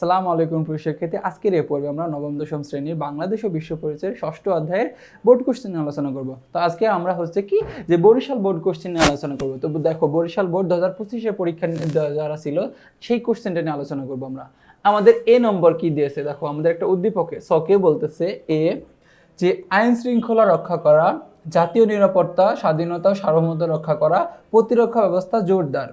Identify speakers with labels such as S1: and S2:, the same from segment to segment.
S1: সালাম আলাইকুম প্রিয় শিক্ষার্থী। আজকের এই পর্বে আমরা নবম, দশম শ্রেণির বাংলাদেশ ও বিশ্ব পরিচয়ের ষষ্ঠ অধ্যায়ের বোর্ড কোশ্চেন আলোচনা করব। তো আজকে আমরা হচ্ছে কি যে বরিশাল বোর্ড কোশ্চেন নিয়ে আলোচনা করব। তো দেখো, বরিশাল বোর্ড দু হাজার পঁচিশে পরীক্ষা যারা ছিল, সেই কোশ্চেনটা নিয়ে আলোচনা করব আমরা। আমাদের এ নম্বর কি দিয়েছে? দেখো, আমাদের একটা উদ্দীপকে সকে বলতেছে এ যে আইন শৃঙ্খলা রক্ষা করা, জাতীয় নিরাপত্তা, স্বাধীনতা ও সার্বভৌমত্ব রক্ষা করা, প্রতিরক্ষা ব্যবস্থা জোরদার।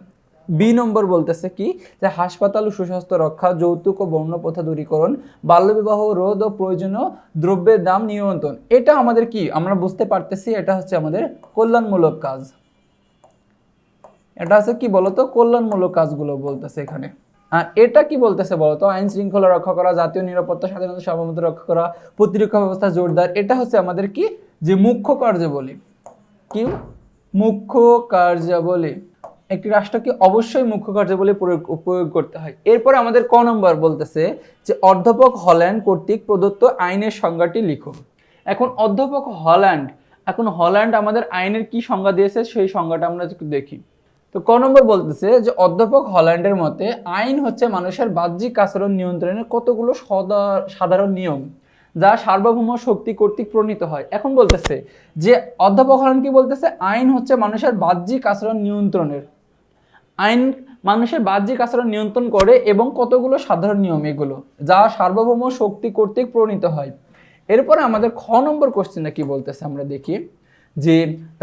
S1: বি নম্বর বলতেছে কি যে হাসপাতাল সুস্বাস্থ্য রক্ষা, যৌতুক ও বর্ণ প্রথা দূরীকরণ, বাল্যবিবাহ, রোধ ও প্রয়োজনীয় দ্রব্যের দাম নিয়ন্ত্রণ। এটা আমাদের কি? আমরা বুঝতে পারতেছি এটা হচ্ছে আমাদের কল্যাণমূলক কাজ। এটা হচ্ছে কি বলতো? কল্যাণমূলক কাজগুলো বলতেছে এখানে। আর এটা কি বলতেছে বলতো? আইন শৃঙ্খলা রক্ষা করা, জাতীয় নিরাপত্তা, স্বাধীনতা, সার্বভৌমত্ব রক্ষা করা, প্রতিরক্ষা ব্যবস্থা জোরদার, এটা হচ্ছে আমাদের কি? যে মুখ্য কার্যাবলী। কি মুখ্য কার্যাবলী। একটি রাষ্ট্রকে অবশ্যই মুখ্য কার্যাবলী প্রয়োগ প্রয়োগ করতে হয়। এরপরে আমাদের ক নম্বর বলতেছে যে, অধ্যাপক হল্যান্ড কর্তৃক প্রদত্ত আইনের সংজ্ঞাটি লিখো এখন অধ্যাপক হল্যান্ড, এখন হল্যান্ড আমাদের আইনের কি সংজ্ঞা দিয়েছে সেই সংজ্ঞাটা আমরা দেখি। তো ক নম্বর বলতেছে যে, অধ্যাপক হল্যান্ডের মতে আইন হচ্ছে মানুষের বাহ্যিক আচরণ নিয়ন্ত্রণের কতগুলো সাধারণ নিয়ম যা সার্বভৌম শক্তি কর্তৃক প্রণীত হয়। এখন বলতেছে যে, অধ্যাপক হল্যান্ড কি বলতেছে? আইন হচ্ছে মানুষের বাহ্যিক আচরণ নিয়ন্ত্রণের। আইন মানুষের বাহ্যিক আচরণ নিয়ন্ত্রণ করে এবং কতগুলো সাধারণ নিয়ম এগুলো, যা সার্বভৌম শক্তি কর্তৃক প্রণীত হয়। এরপরে আমাদের খ নম্বর কোশ্চেনটা কি বলতেছে আমরা দেখি, যে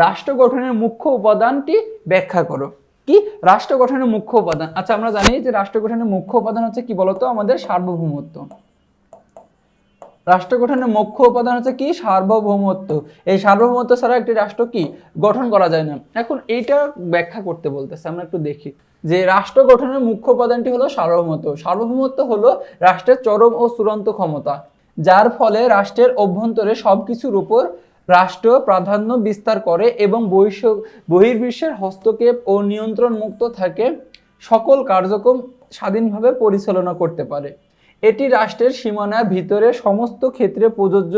S1: রাষ্ট্র গঠনের মুখ্য উপাদানটি ব্যাখ্যা করো। কি? রাষ্ট্র গঠনের মুখ্য উপাদান। আচ্ছা আমরা জানি যে রাষ্ট্র গঠনের মুখ্য উপাদান হচ্ছে কি বলতো? আমাদের সার্বভৌমত্ব। রাষ্ট্র গঠনের মুখ্য উপাদান হচ্ছে কি? সার্বভৌমত্ব। এই সার্বভৌমত্ব ছাড়া একটি রাষ্ট্র কি? গঠন করা যায় না। এখন এইটা ব্যাখ্যা করতে বলতেছে, আমরা একটু দেখি। যে রাষ্ট্র গঠনের মুখ্য উপাদানটি হলো সার্বভৌমত্ব। সার্বভৌমত্ব হলো রাষ্ট্রের চরম ও চূড়ান্ত ক্ষমতা, যার ফলে রাষ্ট্রের অভ্যন্তরে সবকিছুর উপর রাষ্ট্র প্রাধান্য বিস্তার করে এবং বৈশ্ব বহির্বিশ্বের হস্তক্ষেপ ও নিয়ন্ত্রণ মুক্ত থাকে, সকল কার্যক্রম স্বাধীনভাবে পরিচালনা করতে পারে। এটি রাষ্ট্রের সীমানার ভিতরে সমস্ত ক্ষেত্রে প্রযোজ্য,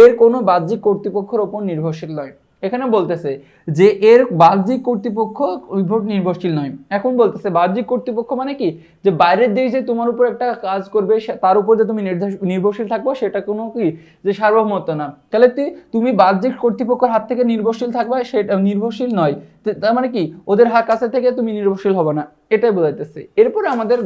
S1: এর কোনো বাহ্যিক কর্তৃপক্ষের ওপর নির্ভরশীল নয়। এখানে বলতেছে যে এর বাহ্যিক কর্তৃপক্ষ উপর নির্ভরশীল নয়। এখন বলতেছে বাহ্যিক কর্তৃপক্ষ মানে কি? যে বাইরের দেশ যে তোমার উপর একটা কাজ করবে তার উপর যে তুমি নির্ভরশীল থাকব, সেটা কোনো কি? যে সার্বভৌমত্ব না। তাহলে তুমি বাহ্যিক কর্তৃপক্ষের হাত থেকে নির্ভরশীল থাকবে সেটা নির্ভরশীল নয়। তার মানে কি? ওদের হাত কাছে থেকে তুমি নির্ভরশীল হবে না। এটাই বোঝাইতেছে। এরপরে আমাদের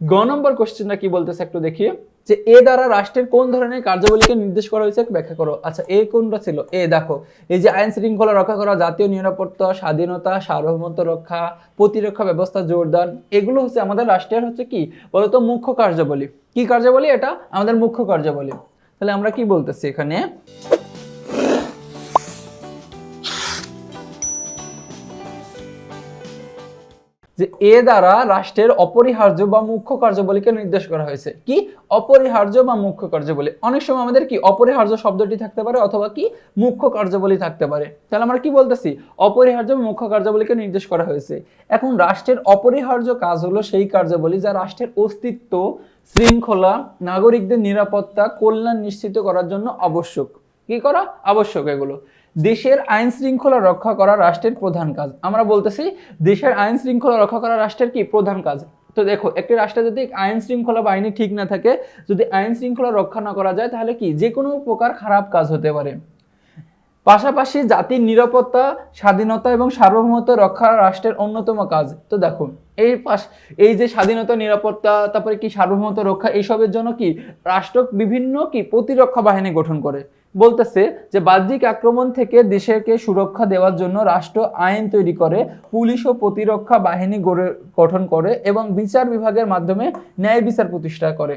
S1: গ নম্বর কোশ্চেনটা কি বলতেছে একটু দেখি যে এ দ্বারা রাষ্ট্রের কোন ধরনের কার্যাবলীকে নির্দেশ করা হয়েছে? ব্যাখ্যা করো। আচ্ছা এ কোনটা ছিল? এ দেখো, এই যে আইন শৃঙ্খলা রক্ষা করা, জাতীয় নিরাপত্তা, স্বাধীনতা, সার্বভৌমত্ব রক্ষা, প্রতিরক্ষা ব্যবস্থা জোরদার এগুলো হচ্ছে আমাদের রাষ্ট্রের হচ্ছে কি? বলতো মুখ্য কার্যাবলী। কি কার্যাবলী এটা? আমাদের মুখ্য কার্যাবলী। তাহলে আমরা কি বলতেছি এখানে? যে এ দ্বারা রাষ্ট্রের অপরিহার্য বা মুখ্য কার্যাবলীকে নির্দেশ করা হয়েছে। কি? অপরিহার্য বা মুখ্য কার্যাবলী। অনেক সময় আমাদের কি অপরিহার্য শব্দটি থাকতে পারে অথবা কি মুখ্য কার্যাবলী থাকতে পারে। তাহলে আমরা কি বলতেছি? অপরিহার্য বা মুখ্য কার্যাবলীকে নির্দেশ করা হয়েছে। এখন রাষ্ট্রের অপরিহার্য কাজ হলো সেই কার্যাবলী যা রাষ্ট্রের অস্তিত্ব, শৃঙ্খলা, নাগরিকদের নিরাপত্তা, কল্যাণ নিশ্চিত করার জন্য আবশ্যক। কি করা? আবশ্যক এগুলো। দেশের আইন শৃঙ্খলা রক্ষা করা রাষ্ট্রের প্রধান কাজ। আমরা বলতেছি, দেশের আইন শৃঙ্খলা রক্ষা করা রাষ্ট্রের কি প্রধান কাজ? তো দেখো, একটি রাষ্ট্রে যদি আইন শৃঙ্খলা বাহিনী ঠিক না থাকে, যদি আইন শৃঙ্খলা রক্ষা না করা যায়, তাহলে কি? যে কোনো প্রকার খারাপ কাজ হতে পারে। পাশাপাশি জাতির নিরাপত্তা, স্বাধীনতা এবং সার্বভৌমত্ব রক্ষা রাষ্ট্রের অন্যতম কাজ। তো দেখো, এই পাশ, এই যে স্বাধীনতা, নিরাপত্তা, তারপরে কি সার্বভৌমত্ব রক্ষা, এইসবের জন্য কি রাষ্ট্র বিভিন্ন কি প্রতিরক্ষা বাহিনী গঠন করে। বলতেছে যে বাহ্যিক আক্রমণ থেকে দেশকে সুরক্ষা দেওয়ার জন্য রাষ্ট্র আইন তৈরি করে, পুলিশ ও প্রতিরক্ষা বাহিনী গড়ে, গঠন করে এবং বিচার বিভাগের মাধ্যমে ন্যায় বিচার প্রতিষ্ঠা করে।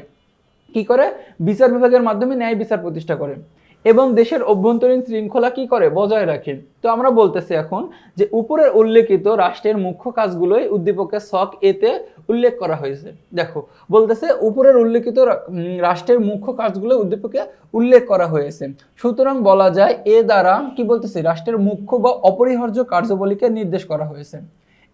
S1: কি করে? বিচার বিভাগের মাধ্যমে ন্যায় বিচার প্রতিষ্ঠা করে। এবং দেশের অভ্যন্তরীণ শৃঙ্খলা কি করে বজায় রাখে? তো আমরা বলতেছি এখন যে উপরের উল্লেখিত রাষ্ট্রের মুখ্য কাজগুলোই উদ্দীপকের শখ এতে উল্লেখ করা হয়েছে। দেখো, বলতেছে উপরের উল্লেখিত রাষ্ট্রের মুখ্য কাজগুলো উদ্দীপকে উল্লেখ করা হয়েছে। সুতরাং বলা যায় এ দ্বারা কি বলতেছে? রাষ্ট্রের মুখ্য বা অপরিহার্য কার্যবলীকে নির্দেশ করা হয়েছে।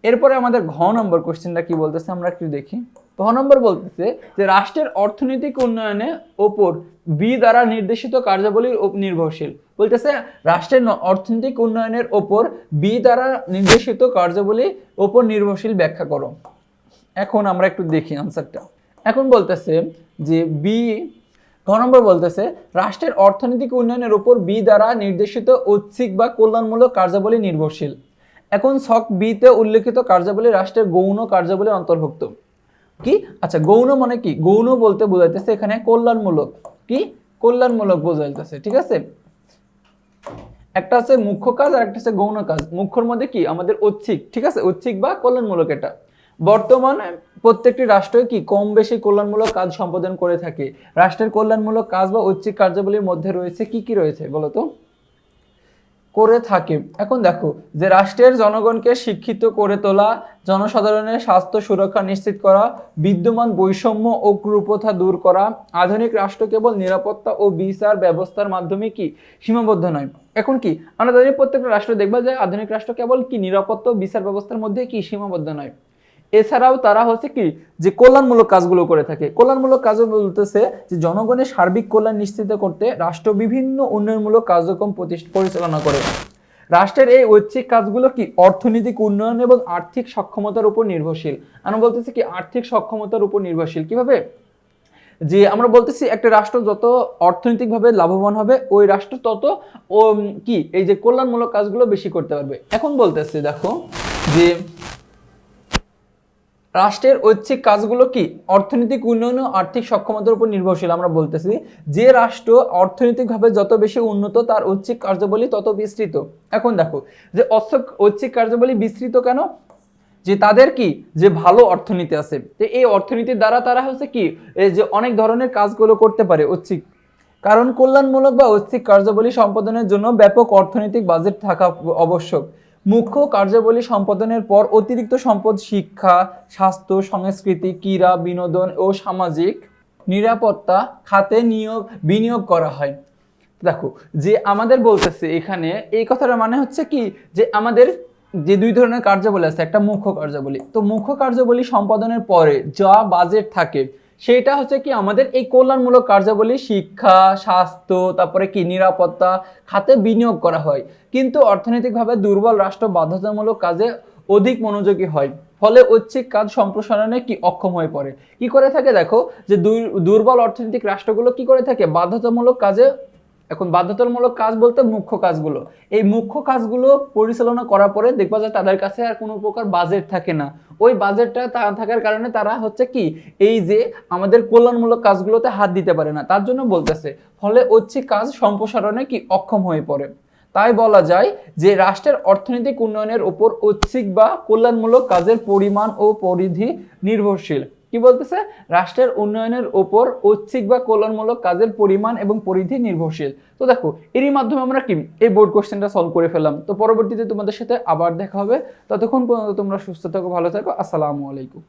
S1: এরপরে আমাদের ঘ নম্বর কোশ্চেনটা কি বলতেছে? আমরা একটু দেখি। ঘ নম্বর বলতেছে যে রাষ্ট্রের অর্থনৈতিক উন্নয়নে ওপর বি দ্বারা নির্দেশিত কার্যাবলীর নির্ভরশীল। বলতেছে রাষ্ট্রের অর্থনৈতিক উন্নয়নের ওপর বি দ্বারা নির্দেশিত কার্যাবলী ওপর নির্ভরশীল ব্যাখ্যা করো। এখন আমরা একটু দেখি আনসারটা এখন বলতেছে যে বি গ নম্বর বলতেছে রাষ্ট্রের অর্থনৈতিক উন্নয়নের উপর বি দ্বারা নির্দেশিত ঐচ্ছিক বা কল্যাণমূলক কার্যাবলী নির্ভরশীল। এখন ছক বিতে উল্লেখিত কার্যাবলী রাষ্ট্রের গৌণ কার্যাবলী অন্তর্ভুক্ত। কি? আচ্ছা গৌণ মানে কি? গৌণ বলতে বোঝাইতেছে এখানে কল্যাণমূলক। কি? কল্যাণমূলক বোঝাইতেছে, ঠিক আছে? একটা আছে মুখ্য কাজ আর একটা আছে গৌণ কাজ। মুখ্যর মধ্যে কি? আমাদের ঐচ্ছিক, ঠিক আছে? ঐচ্ছিক বা কল্যাণমূলক এটা। বর্তমানে প্রত্যেকটি রাষ্ট্রই কি কম বেশি কল্যাণমূলক কাজ সম্পাদন করে থাকে? রাষ্ট্রের কল্যাণমূলক কাজ বা ঐচ্ছিক কার্যাবলীর মধ্যে রয়েছে কি কি রয়েছে বলতো করে থাকে। এখন দেখো, যে রাষ্ট্রের জনগণকে শিক্ষিত করে তোলা, জনসাধারণের স্বাস্থ্য সুরক্ষা নিশ্চিত করা, বিদ্যমান বৈষম্য ও কুপ্রথা দূর করা, আধুনিক রাষ্ট্র কেবল নিরাপত্তা ও বিচার ব্যবস্থার মাধ্যমে কি? সীমাবদ্ধ নয়। এখন কি, আমরা প্রত্যেকটা রাষ্ট্র দেখবা যে আধুনিক রাষ্ট্র কেবল কি নিরাপত্তা ও বিচার ব্যবস্থার মধ্যে কি সীমাবদ্ধ নয়? এছাড়াও তারা হচ্ছে কি, যে কল্যাণমূলক কাজগুলো করে থাকে। কল্যাণমূলক কাজও বলতেছে যে, জনগণের সার্বিক কল্যাণ নিশ্চিত করতে রাষ্ট্র বিভিন্ন উন্নয়নমূলক কার্যক্রম পরিচালনা করে। রাষ্ট্রের এই ঐচ্ছিক কাজগুলো কি অর্থনৈতিক উন্নয়ন এবং আর্থিক সক্ষমতার উপর নির্ভরশীল? আমরা বলতেছি কি, আর্থিক সক্ষমতার উপর নির্ভরশীল। কীভাবে? যে আমরা বলতেছি, একটা রাষ্ট্র যত অর্থনৈতিকভাবে লাভবান হবে, ওই রাষ্ট্র তত, ও কি, এই যে কল্যাণমূলক কাজগুলো বেশি করতে পারবে। এখন বলতেছে, দেখো, যে রাষ্ট্রের ঐচ্ছিক কাজগুলো কি? অর্থনৈতিক উন্নয়ন ও আর্থিক সক্ষমতার উপর নির্ভরশীল আমরা বলতেছি। যে রাষ্ট্র অর্থনৈতিকভাবে যত বেশি উন্নত, তার ঐচ্ছিক কার্যাবলী তত বিস্তৃত। এখন দেখো, যে ঐচ্ছিক কার্যাবলী বিস্তৃত কেন? যে তাদের কি? যে ভালো অর্থনীতি আছে। যে এই অর্থনীতির দ্বারা তারা হচ্ছে কি? এই যে অনেক ধরনের কাজগুলো করতে পারে ঐচ্ছিক। কারণ কল্যাণমূলক বা ঐচ্ছিক কার্যাবলী সম্পাদনের জন্য ব্যাপক অর্থনৈতিক বাজেট থাকা আবশ্যক মুখ্য কার্যাবলী সম্পাদনের পর অতিরিক্ত সম্পদ, শিক্ষা, স্বাস্থ্য, সংস্কৃতি, ক্রীড়া, বিনোদন ও সামাজিক নিরাপত্তা, খাতে নিয়োগ, বিনিয়োগ করা হয়। দেখো, যে আমাদের বলতেছে এখানে, এই কথাটা মানে হচ্ছে কি? যে আমাদের যে দুই ধরনের কার্যাবলী আছে, একটা মুখ্য কার্যাবলী। তো মুখ্য কার্যাবলী সম্পাদনের পরে যা বাজেট থাকে সেটা হচ্ছে কি আমাদের এই কল্যাণমূলক কার্যাবলী শিক্ষা, স্বাস্থ্য, তারপরে কি নিরাপত্তা, খাতে বিনিয়োগ করা হয়। কিন্তু অর্থনৈতিকভাবে দুর্বল রাষ্ট্র বাধ্যতামূলক কাজে অধিক মনোযোগী হয়। ফলে ঐচ্ছিক কাজ সম্প্রসারণে কি অক্ষম হয়ে পড়ে? কি করে থাকে দেখো? যে দুর- দুর্বল অর্থনৈতিক রাষ্ট্রগুলো কি করে থাকে? বাধ্যতামূলক কাজে এখন বাধ্যতামূলক কাজ বলতে মুখ্য কাজগুলো। এই মুখ্য কাজগুলো পরিচালনা করার পরে দেখবা যে তাদের কাছে আর কোনো প্রকার বাজেট থাকে না। ওই বাজেটটা থাকার কারণে তারা হচ্ছে কি, এই যে আমাদের কল্যাণমূলক কাজগুলোতে হাত দিতে পারে না। তার জন্য বলতেছে, ফলে ঐচ্ছিক কাজ সম্প্রসারণে কি অক্ষম হয়ে পড়ে। তাই বলা যায় যে রাষ্ট্রের অর্থনৈতিক উন্নয়নের উপর ঐচ্ছিক বা কল্যাণমূলক কাজের পরিমাণ ও পরিধি নির্ভরশীল। কি বলতেছে? রাষ্ট্রের উন্নয়নের ওপর ঐচ্ছিক বা কল্যাণমূলক কাজের পরিমাণ এবং পরিধি নির্ভরশীল। তো দেখো, এরই মাধ্যমে আমরা কি? এই বোর্ড কোশ্চেনটা সলভ করে ফেলাম তো পরবর্তীতে তোমাদের সাথে আবার দেখা হবে। ততক্ষণ পর্যন্ত তোমরা সুস্থ থাকো, ভালো থাকো। আসসালামু আলাইকুম।